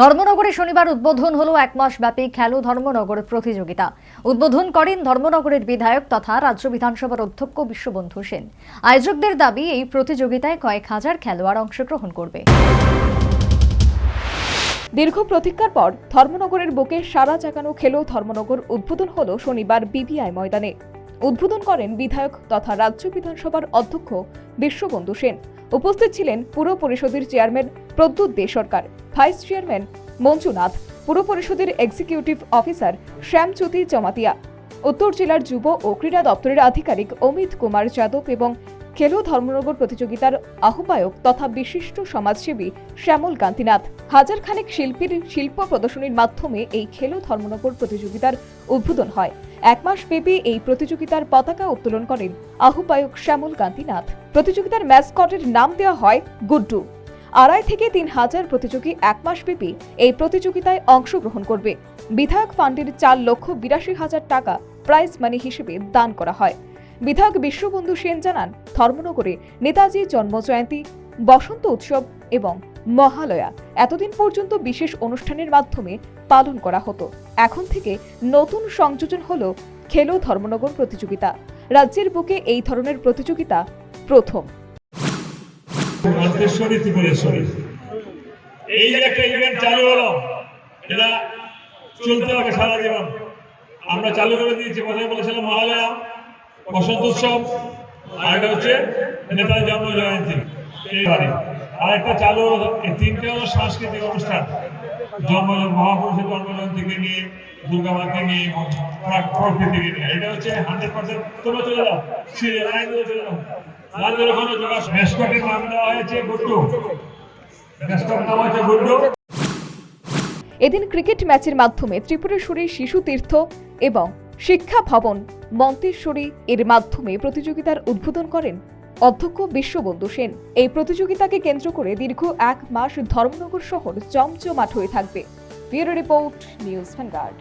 ধর্মনগরে শনিবার উদ্বোধন হলো এক মাস ব্যাপী খেলো ধর্মনগর প্রতিযোগিতা। উদ্বোধন করেন ধর্মনগরের বিধায়ক তথা রাজ্য বিধানসভার অধ্যক্ষ বিশ্ববন্ধু সেন। আয়োজকদের দাবি, এই প্রতিযোগিতায় কয়েক হাজার খেলোয়াড় অংশগ্রহণ করবে। দীর্ঘ প্রতীক্ষার পর ধর্মনগরের বুকে সারা জাগানো খেলো ধর্মনগর উদ্বোধন হল শনিবার বিবিআই ময়দানে। উদ্বোধন করেন বিধায়ক তথা রাজ্য বিধানসভার অধ্যক্ষ বিশ্ববন্ধু সেন। উপস্থিত ছিলেন পুর পরিষদের chairman Pradyut De Sarkar. Vice chairman Manjunath, পুর পরিষদের এক্সিকিউটিভ অফিসার শ্যামজ্যোতি জমাতিয়া, উত্তর জেলার যুব ও ক্রীড়া দপ্তরের আধিকারিক অমিত কুমার যাদব এবং খেলো ধর্মনগর প্রতিযোগিতার আহ্বায়ক তথা বিশিষ্ট সমাজসেবী শ্যামল কান্তিনাথ। হাজার খানেক শিল্পীর শিল্প প্রদর্শনীর মাধ্যমে এই খেলো ধর্মনগর প্রতিযোগিতার উদ্বোধন হয়। এক মাস ব্যাপী এই প্রতিযোগিতার পতাকা উত্তোলন করেন আহ্বায়ক শ্যামল কান্তিনাথ। প্রতিযোগিতার ম্যাসকটের নাম দেওয়া হয় গুড্ডু। আড়াই থেকে তিন হাজার প্রতিযোগী এক মাস ব্যাপী এই প্রতিযোগিতায় অংশগ্রহণ করবে। বিধায়ক ফান্ডের চার লক্ষ বিরাশি হাজার টাকা প্রাইজ মানি হিসেবে দান করা হয়। বিধায়ক বিশ্ববন্ধু সেন জানান, ধর্মনগরে নেতাজি জন্মজয়ন্তী, বসন্ত উৎসব এবং মহালয়া এতদিন পর্যন্ত বিশেষ অনুষ্ঠানের মাধ্যমে পালন করা হতো। এখন থেকে নতুন সংযোজন হল খেলো ধর্মনগর প্রতিযোগিতা। রাজ্যের বুকে এই ধরনের প্রতিযোগিতা প্রথম। মন্তেশ্বরী ত্রিপুরেশ্বরী। এই যে একটা ইভেন্ট চালু হলো, এটা চলতে হবে সারা জীবন। আমরা চালু করে দিয়েছি প্রথমে বলেছিলাম মহালয়া, বসন্ত উৎসব, আর একটা হচ্ছে নেতাজি জন্ম জয়ন্তী। এইবারে আর একটা চালু হলো, এই তিনটে হলো সাংস্কৃতিক অনুষ্ঠান। জন্ম মহাপুরুষের জন্মজয়ন্তী থেকে নিয়ে দুর্গা মাকে নিয়ে প্রকৃতিকে নিয়ে। এটা হচ্ছে হান্ড্রেড পার্সেন্ট তোমরা চলে যাও চলে যাও। এদিন ক্রিকেট ম্যাচের মাধ্যমে ত্রিপুরেশ্বরী শিশু তীর্থ এবং শিক্ষা ভবন মন্তেশ্বরী এর মাধ্যমে প্রতিযোগিতার উদ্বোধন করেন অধ্যক্ষ বিশ্ববন্ধু সেন। এই প্রতিযোগিতাকে কেন্দ্র করে দীর্ঘ এক মাস ধর্মনগর শহর জমজমাট হয়ে থাকবে। Bureau report news vanguard.